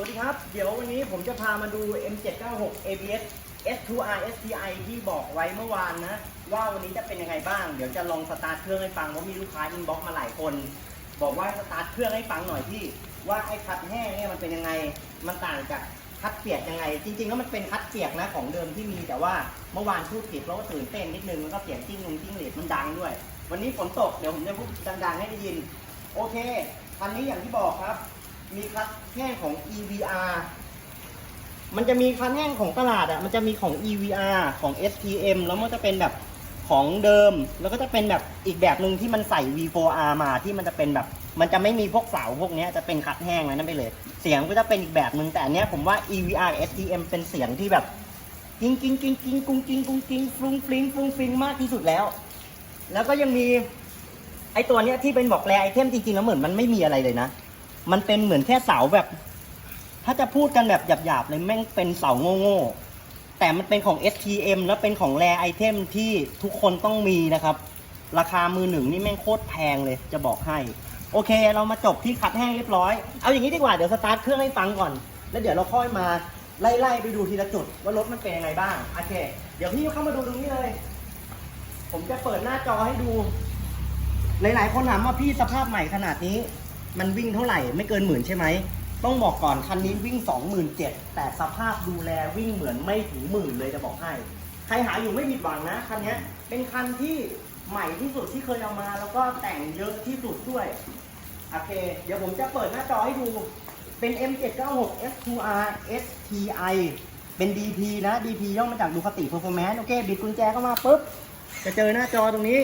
วัสดีครับ เดี๋ยววันนี้ผมจะพามาดู M796 ABS S2R STI ที่บอกไว้เมื่อวานนะ ว่าวันนี้จะเป็นยังไงบ้าง เดี๋ยวจะลองสตาร์ทเครื่องให้ฟังเพราะมีลูกค้าอินบ็อกมาหลายคน บอกว่าสตาร์ทเครื่องให้ฟังหน่อยพี่ ว่าไอ้คัดแห้งเนี่ยมันเป็นยังไง มันต่างจากคัดเปียกยังไง จริงๆแล้วมันเป็นคัดเปียกนะของเดิมที่มีแต่ว่าเมื่อวานพูดผิดเพราะว่าตื่นเต้นนิดนึงมันก็เสียงจิ้งลงจิ้งเหลดมันดังด้วย วันนี้ฝนตกเดี๋ยวผมจะพูดดังๆให้ได้ยิน โอเคคันนี้อย่างที่บอกครับ มีคัดแห้งของ EVR มันจะมีคันแห้งของตลาดอะ มันจะมีของ EVR ของ STM แล้วมันจะเป็นแบบของเดิม แล้วก็จะเป็นแบบอีกแบบหนึ่งที่มันใส่ V4R มาที่มันจะเป็นแบบ มันจะไม่มีพวกเสาพวกเนี้ยจะเป็นคัดแห้งนั่นไปเลย เสียงก็จะเป็นอีกแบบหนึ่งแต่อันเนี้ยผมว่า EVR STM เป็นเสียงที่แบบกิ้งกิ้งกิ้งกิ้งกุ้งกิ้งกุ้งกิ้งฟรุ้งฟริ้งฟรุ้งฟริ้งมากที่สุดแล้ว แล้วก็ยังมีไอตัวเนี้ยที่เป็นบอกแรไอเทมจริงๆแล้วเหมือนมันไม่มีอะไรเลยนะ มันเป็นเหมือนแค่เสาแบบ ถ้าจะพูดกันแบบหยาบๆเลยแม่งเป็นเสาโง่ๆแต่มันเป็นของ STM แล้วเป็นของแรไอเทมที่ทุกคนต้องมีนะครับ ราคามือหนึ่งนี่แม่งโคตรแพงเลยจะบอกให้ โอเค เรามาจบที่คัดแห้งเรียบร้อย เอาอย่างนี้ดีกว่าเดี๋ยวสตาร์ทเครื่องให้ฟังก่อน แล้วเดี๋ยวเราค่อยมาไล่ๆไปดูทีละจุดว่ารถมันเป็นยังไงบ้างโอเค เดี๋ยวพี่เข้ามาดูตรงนี้เลย ผมจะเปิดหน้าจอให้ดู หลายๆคนถามว่าพี่สภาพใหม่ขนาดนี้ มันวิ่งเท่าไหร่ไม่เกินหมื่นใช่ไหม ต้องบอกก่อนคันนี้วิ่ง 27,000แต่สภาพดูแลวิ่งเหมือนไม่ถึงหมื่นเลยจะบอกให้ ใครหาอยู่ไม่ผิดหวังนะคันนี้เป็นคันที่ใหม่ที่สุดที่เคยเอามา แล้วก็แต่งเยอะที่สุดด้วย โอเค เดี๋ยวผมจะเปิดหน้าจอให้ดูเป็น M796 S2R STI เป็น DP นะ DP ย่อมาจากดูคติ Performance โอเค บิดกุญแจเข้ามาปุ๊บ จะเจอหน้าจอตรงนี้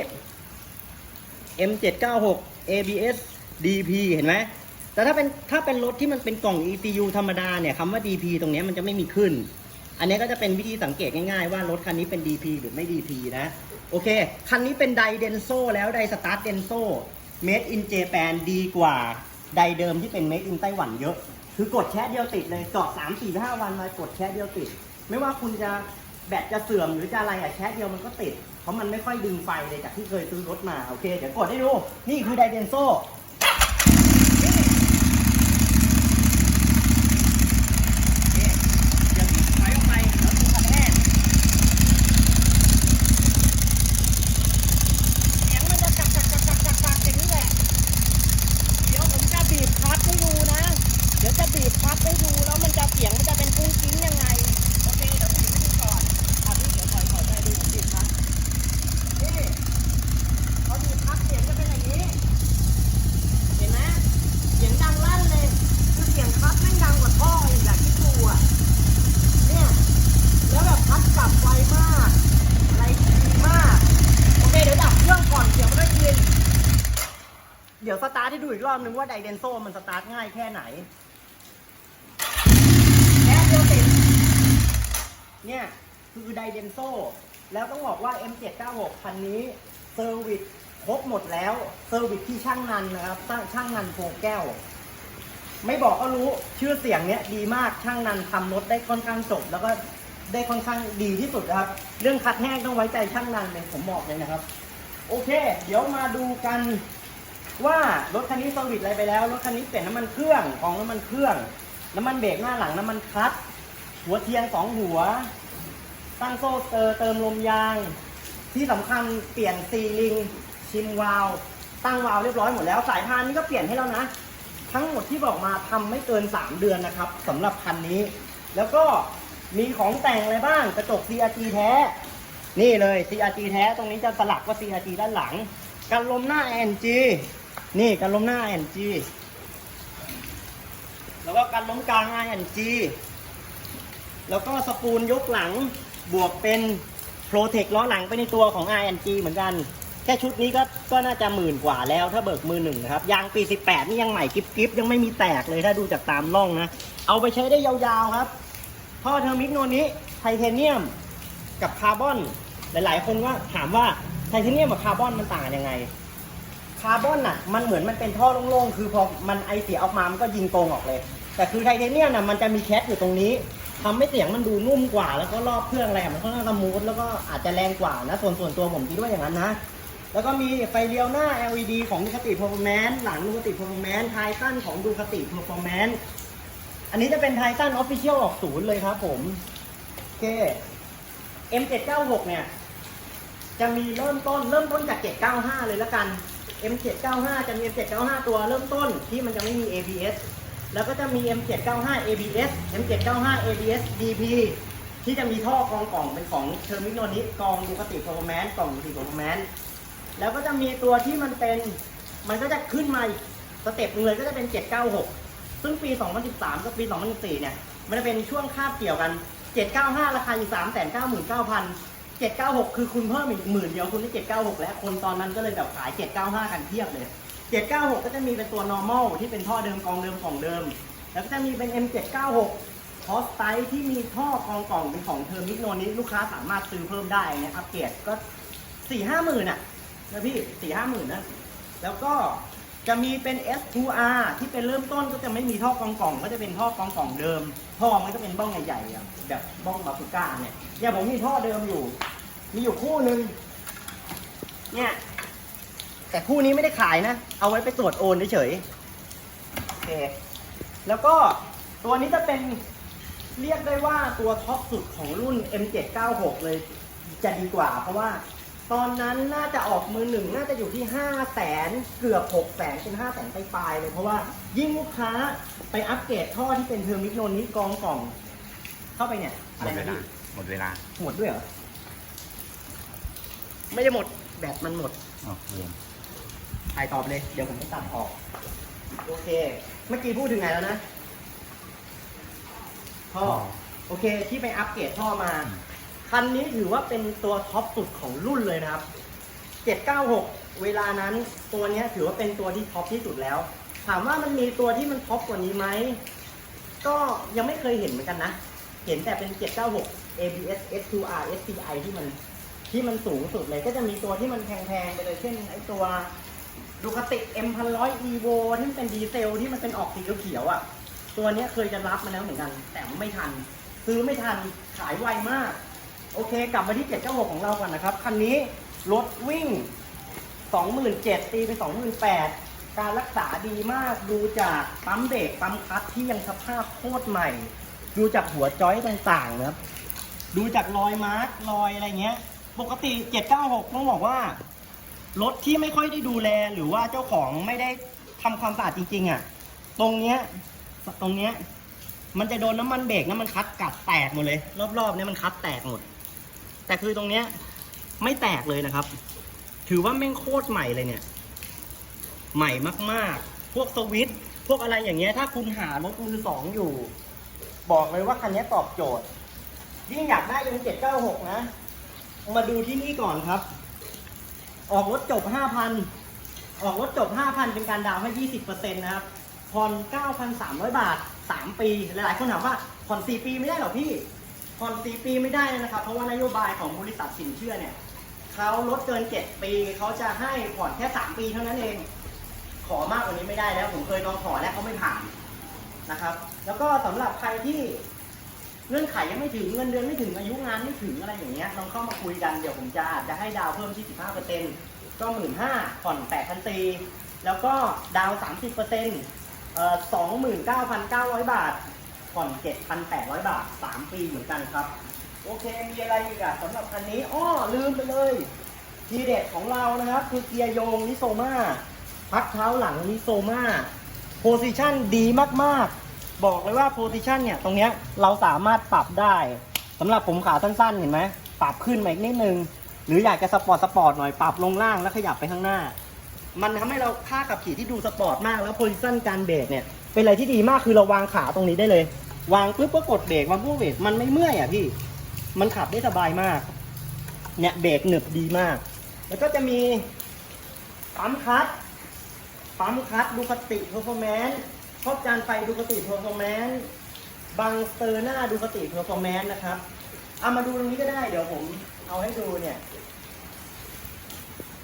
M796 ABS DP เห็นไหมแต่ถ้าเป็นถ้าเป็นรถที่มันเป็นกล่อง ECU ธรรมดาเนี่ยคำว่า DP ตรงนี้มันจะไม่มีขึ้น อันนี้ก็จะเป็นวิธีสังเกตง่ายๆว่ารถคันนี้เป็น DP หรือไม่ DP นะ โอเค คันนี้เป็นไดเดนโซแล้วไดสตาร์ทเดนโซ Made in Japan ดีกว่าไดเดิมที่เป็น Made in ไต้หวันเยอะ คือกดแชะเดียวติดเลยจอด3 4 5วันมากดแชะเดียวติด ไม่ว่าคุณจะแบตจะเสื่อมหรือจะอะไรอะแชะเดียวมันก็ติด เพราะมันไม่ค่อยดึงไฟเลยจากที่เคยซื้อรถมา โอเค เดี๋ยวกดให้ดู นี่คือไดเดนโซ นี่เดี๋ยวพี่ถอยออกไปแล้วดูคันแรกเสียงมันจะกักกักกักกักกักกักอย่างนี้แหละ เดี๋ยวผมจะบีบคลัตช์ให้ดูนะ เดี๋ยวจะบีบคลัตช์ให้ดูแล้วมันจะเสียงมันจะเป็นกุ้งกิ้งยังไง โอเค เดี๋ยวผมบีบให้ดูก่อนอะพี่เดี๋ยวถอยถอยไปดูผมบีบคลัตช์นี่พอบีบคลัตช์เสียงจะเป็นอย่างนี้ เห็นไหมเสียงดังลั่นเลย คือเสียงคลัตช์แม่งดังกว่าท่ออีกอย่างที่ดูอะ เนี่ย แล้วแบบพัดกลับไวมาก อะไรดีมาก โอเค เดี๋ยวดับเครื่องก่อนเสียงไม่ได้ยิน เดี๋ยวสตาร์ท ให้ดูอีกรอบนึงว่าไดเดนโซมันสตาร์ทง่ายแค่ไหนแค่เดียวติดเนี่ยคือไดเดนโซแล้วต้องบอกว่า M796 คันนี้เซอร์วิสครบหมดแล้วเซอร์วิสที่ช่างนันนะครับช่างนันโพแก้ว ไม่บอกก็รู้ชื่อเสียงเนี้ยดีมากช่างนันทำรถได้ค่อนข้างจบแล้วก็ได้ค่อนข้างดีที่สุดนะครับ เรื่องคัดแห้งต้องไว้ใจช่างนันเลยผมบอกเลยนะครับ โอเค เดี๋ยวมาดูกัน ว่ารถคันนี้เซอร์วิสอะไรไปแล้ว รถคันนี้เปลี่ยนน้ำมันเครื่องของน้ำมันเครื่อง น้ำมันเบรกหน้าหลังน้ำมันคลัตช์หัวเทียนสองหัว ตั้งโซ่เตอร์เติมลมยาง ที่สำคัญเปลี่ยนซีลิง ชิมวาลตั้งวาลเรียบร้อยหมดแล้วสายพานนี่ก็เปลี่ยนให้แล้วนะ ทั้งหมดที่บอกมาทำไม่เกิน 3 เดือนนะครับสำหรับคันนี้ แล้วก็มีของแต่งอะไรบ้างกระจก CRG แท้ นี่เลย CRG แท้ตรงนี้จะสลักว่า CRG ด้านหลังกันลมหน้า NG นี่กันลมหน้า NG แล้วก็กันล้มกลาง ING แล้วก็สปูลยกหลังบวกเป็นโปรเทคล้อหลังไปในตัวของ ING เหมือนกัน แค่ชุดนี้ก็ก็น่าจะหมื่นกว่าแล้วถ้าเบิกมือหนึ่งนะครับ ยางปี 18 นี่ยังใหม่กิฟกิฟยังไม่มีแตกเลยถ้าดูจากตามร่องนะ เอาไปใช้ได้ยาวๆครับท่อเทอร์มิกโนนี้ไทเทเนียมกับคาร์บอน หลายๆ คนว่าถามว่าไทเทเนียมกับคาร์บอนมันต่างกันยังไง คาร์บอนน่ะมันเหมือนมันเป็นท่อโล่งๆ คือพอมันไอเสียออกมา มันก็ยิงตรงออกเลย แต่คือไทเทเนียมน่ะมันจะมีแคสอยู่ตรงนี้ทำให้เสียงมันดูนุ่มกว่า แล้วก็รอบเครื่องอะไรมันค่อนข้างสมูทแล้วก็อาจจะแรงกว่านะ ส่วนส่วนตัวผมคิดว่าอย่างนั้นนะ แล้วก็มีไฟเลี้ยวหน้า LED ของดูคติ Performance หลังดูคติ Performance ท้ายสั้นของดูคติ Performance อันนี้จะเป็นไททันออฟฟิเชียลออกศูนย์เลยครับผมโอเค M796 เนี่ยจะมีเริ่มต้นเริ่มต้นจาก 795 เลยละกัน M795 จะมี M795 ตัวเริ่มต้นที่มันจะไม่มี ABS แล้วก็จะมี M795 ABS M795 ABS DP ที่จะมีท่อกรองกล่องเป็นของเทอร์มิโนนิกองดูคติโปรแมนกล่องดูคติโปรแมนแล้วก็จะมีตัวที่มันเป็นมันก็จะขึ้นมาอีกสเต็ปนึงเลยก็จะเป็น 796 ซึ่งปี 2013 กับปี 2014 เนี่ย มันจะเป็นช่วงคาบเกี่ยวกัน 795 ราคาอยู่ 399,000 796คือคุณเพิ่มอีกหมื่นเดียวคุณได้796แล้ว คนตอนนั้นก็เลยแบบขาย795กันเทียบเลย796ก็จะมีเป็นตัว normal ที่เป็นท่อเดิมกองเดิมของเดิม แล้วก็จะมีเป็น M796 พอสไตที่มีท่อกองกล่องเป็นของเทอร์มิโนนี้ลูกค้าสามารถซื้อเพิ่มได้นี่ยอัปเกรดก็4 5หมื่นอะนะพี่4 5หมื่นนะแล้วก็ จะมีเป็น S2R ที่เป็นเริ่มต้นก็จะไม่มีท่อกองกล่องก็จะเป็นท่อกองกล่องเดิม ท่อมันก็เป็นบ้องใหญ่ๆอะแบบบ้องบาฟูก้าเนี่ยเนี่ยผมมีท่อเดิมอยู่ มีอยู่คู่หนึ่งเนี่ยแต่คู่นี้ไม่ได้ขายนะ เอาไว้ไปตรวจโอนเฉยๆโอเคแล้วก็ตัวนี้จะเป็นเรียกได้ว่าตัวท็อปสุดของรุ่น M796 เลยจะดีกว่าเพราะว่า ตอนนั้นน่าจะออกมือหนึ่งน่าจะอยู่ที่5 0 0แสนเกือบ6แสนเป็น5 0 0แสนปลายๆเลย เพราะว่ายิ่งลูกค้าไปอัปเกรดท่อที่เป็นเทอร์มิกโนนิกองกล่อง เข้าไปเนี่ยหอะมไรดเวนะลาพี่หมดเวลาหมดด้วยเหรอ ไม่ได้หมดแบตมันหมดโอเคถ่ายตอบเลย เดี๋ยวผมจะตัดออก โอเค เมื่อกี้พูดถึงไหนแล้วนะท่อโอเคที่ไปอัปเกรดท่อมา คันนี้ถือว่าเป็นตัวท็อปสุดของรุ่นเลยนะครับ 796 เวลานั้นตัวนี้ถือว่าเป็นตัวที่ท็อปที่สุดแล้ว ถามว่ามันมีตัวที่มันท็อปกว่านี้ไหม ก็ยังไม่เคยเห็นเหมือนกันนะ เห็นแต่เป็น 796 ABS S2R SCI ที่มันที่มันสูงสุดเลย ก็จะมีตัวที่มันแพงๆไปเลย เช่นไอตัวดูคติ M1100 Evo ที่มันเป็นดีเซลที่มันเป็นออกสีเขียวๆอะ ตัวนี้เคยจะรับมาแล้วเหมือนกัน แต่ไม่ทัน ซื้อไม่ทัน ขายไวมาก โอเค กลับมาที่796ของเราก่อนนะครับ คันนี้รถวิ่ง 27,000ตีไป28,000 การรักษาดีมากดูจากปั๊มเบรกปั๊มคลัตช์ที่ยังสภาพโคตรใหม่ ดูจากหัวจอยต่างๆนะครับดูจากรอยมาร์กรอยอะไรเงี้ย ปกติ 796 ต้องบอกว่า รถที่ไม่ค่อยได้ดูแลหรือว่าเจ้าของไม่ได้ทำความสะอาดจริง ๆอะ ตรงเนี้ยตรงเนี้ยมันจะโดนน้ำมันเบรกน้ำมันคัดกัดแตกหมดเลย รอบๆเนี้ยมันคัดแตกหมด แต่คือตรงเนี้ยไม่แตกเลยนะครับ ถือว่าแม่งโคตรใหม่เลยเนี่ย ใหม่มากๆ พวกสวิตช์พวกอะไรอย่างเงี้ย ถ้าคุณหารถมือสองอยู่ บอกเลยว่าคันนี้ตอบโจทย์ ยิ่งอยากได้ยัง796นะ มาดูที่นี่ก่อนครับ ออกรถจบ5,000ออกรถจบ5,000เป็นการดาวน์ให้20%นต์นะครับผ่อน9,300บาท3ปี หลายๆคนถามว่าผ่อน4ปีไม่ได้หรอพี่ ผ่อน4ปีไม่ได้นะครับ เพราะว่านโยบายของบริษัทสินเชื่อเนี่ยเขาลดเกิน7ปีเขาจะให้ผ่อนแค่3ปีเท่านั้นเอง ขอมากกว่านี้ไม่ได้แล้ว ผมเคยลองขอแล้วเขาไม่ผ่านนะครับ แล้วก็สำหรับใครที่เงื่อนไขยังไม่ถึงเงินเดือนไม่ถึงอายุงานไม่ถึงอะไรอย่างเงี้ยลองเข้ามาคุยกันเดี๋ยวผมจะอาจจะให้ดาวเพิ่มที่15%ก็หมื่นห้าผ่อน8,000ตีแล้วก็ดาว30%เอ่อ29,900บาท ผ่อน 7,800 บาท 3 ปีเหมือนกันครับ โอเค มีอะไรอีกอะสำหรับคันนี้อ้อลืมไปเลย ทีเด็ดของเรานะครับ คือเกียร์โยงนิโซมาพักเท้าหลังนิโซมาโพซิชันดีมากๆ บอกเลยว่าโพซิชันเนี่ย ตรงเนี้ยเราสามารถปรับได้สำหรับผมขาสั้นๆ เห็นไหมปรับขึ้นมาอีกนิดนึง หรืออยากจะสปอร์ตสปอร์ตหน่อยปรับลงล่างแล้วขยับไปข้างหน้า มันทำให้เราค่าขับขี่ที่ดูสปอร์ตมากแล้วโพซิชันการเบรกเนี่ยเป็นอะไรที่ดีมากคือเราวางขาตรงนี้ได้เลย วางปุ๊บก็กดเบรกวางปุ๊บเบรกมันไม่เมื่อยอะพี่ มันขับได้สบายมาก เนี่ยเบรกหนึบดีมาก แล้วก็จะมีปั๊มคลัตช์ปั๊มคลัตช์ดูคติเพอร์ฟอร์แมนซ์ครอบจานไฟดูคติเพอร์ฟอร์แมนซ์บังสเตอร์หน้าดูคติเพอร์ฟอร์แมนซ์นะครับ เอามาดูตรงนี้ก็ได้ เดี๋ยวผมเอาให้ดูเนี่ย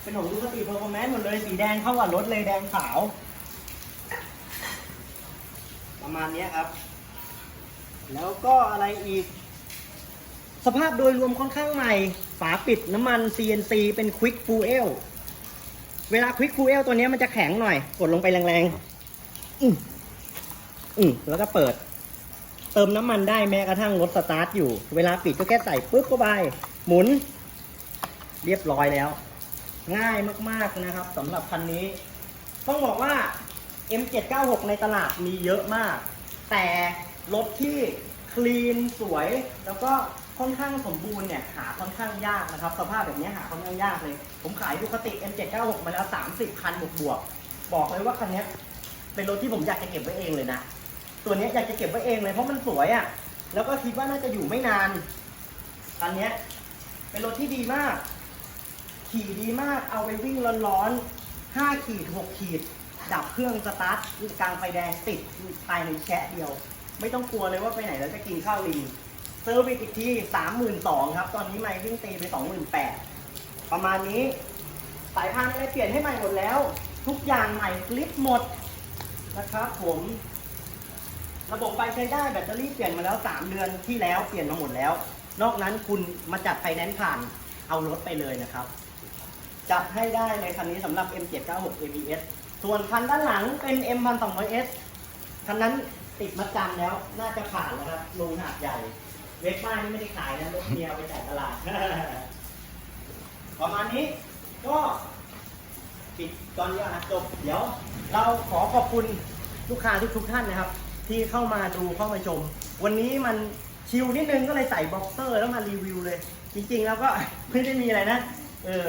เป็นของดูคติเพอร์ฟอร์แมนซ์หมดเลยสีแดงเข้ากับรถเลยแดงขาว ประมาณนี้ครับ แล้วก็อะไรอีก สภาพโดยรวมค่อนข้างใหม่ ฝาปิดน้ำมัน CNC เป็น Quick Fuel เวลา Quick Fuel ตัวนี้มันจะแข็งหน่อย กดลงไปแรงๆ อืมอืมแล้วก็เปิด เติมน้ำมันได้แม้กระทั่งรถสตาร์ทอยู่ เวลาปิดก็แค่ใส่ปุ๊บก็ไป หมุน เรียบร้อยแล้ว ง่ายมากๆนะครับสำหรับคันนี้ ต้องบอกว่า M796 ในตลาดมีเยอะมาก แต่ รถที่คลีนสวย แล้วก็ค่อนข้างสมบูรณ์เนี่ยหาค่อนข้างยากนะครับ สภาพแบบนี้หาค่อนข้างยากเลย ผมขายดูคติ M796 มาแล้ว 30 คันบวกบวกบอกเลยว่าคันนี้เป็นรถที่ผมอยากจะเก็บไว้เองเลยนะ ตัวนี้อยากจะเก็บไว้เองเลยเพราะมันสวยอะ่ะ แล้วก็คิดว่าน่าจะอยู่ไม่นาน คันนี้เป็นรถที่ดีมาก ขี่ดีมาก เอาไปวิ่งร้อนๆ5ขีด6ขีด ดับเครื่องสตาร์ทกลางไฟแดงติดภายในแชะเดียว ไม่ต้องกลัวเลยว่าไปไหนแล้วจะกินข้าวลิงเซอร์วิสอีกที32,000ครับ ตอนนี้ไม่วิ่งตีไป28,000ปดประมาณนี้ สายพานอะไรเปลี่ยนให้ใหม่หมดแล้ว ทุกอย่างใหม่คลิปหมดนะครับผม ระบบไฟใช้ได้แบตเตอรี่เปลี่ยนมาแล้ว3เดือนที่แล้วเปลี่ยนมาหมดแล้ว นอกนั้นคุณมาจัดไฟแนนซ์ผ่านเอารถไปเลยนะครับ จัดให้ได้ในคันนี้สำหรับ M796 ABS ส่วนคันด้านหลังเป็น M1200S คันนั้น ติดมาจำแล้ว น่าจะผ่านแล้วครับลงหาดใหญ่ เวกบ้านนี่ไม่ได้ขายนะรถเมียเอาไปจ่ายตลาด ประมาณนี้ก็ปิดตอนนี้นะจบ เดี๋ยว เราขอขอบคุณลูกค้าทุกทุกๆท่านนะครับ ที่เข้ามาดูเข้ามาชม วันนี้มันชิลนิดนึงก็เลยใส่บ็อกเซอร์แล้วมารีวิวเลย จริงๆแล้วก็ไม่ได้มีอะไรนะ เออ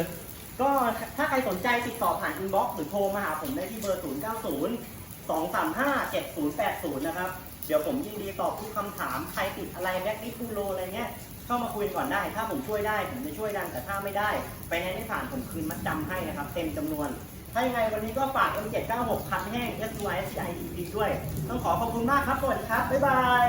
ก็ถ้าใครสนใจติดต่อผ่านอินบ็อกซ์หรือโทรมาหาผมได้ที่เบอร์ 0 9 0 2 3 5 7 0 8 0 นะครับ เดี๋ยวผมยินดีตอบทุกคำถาม ใครติดอะไรแบ็กลิสทูโลอะไรเงี้ย เข้ามาคุยก่อนได้ ถ้าผมช่วยได้ ผมจะช่วยดัน แต่ถ้าไม่ได้ ไปให้ไม่ผ่านผมคืนมัดจำให้นะครับ เต็มจำนวน ถ้ายังไงวันนี้ก็ฝาก M796 คันแห้ง S Y S I E ด้วย ต้องขอขอบคุณมากครับสวัสดีครับ บ๊ายบาย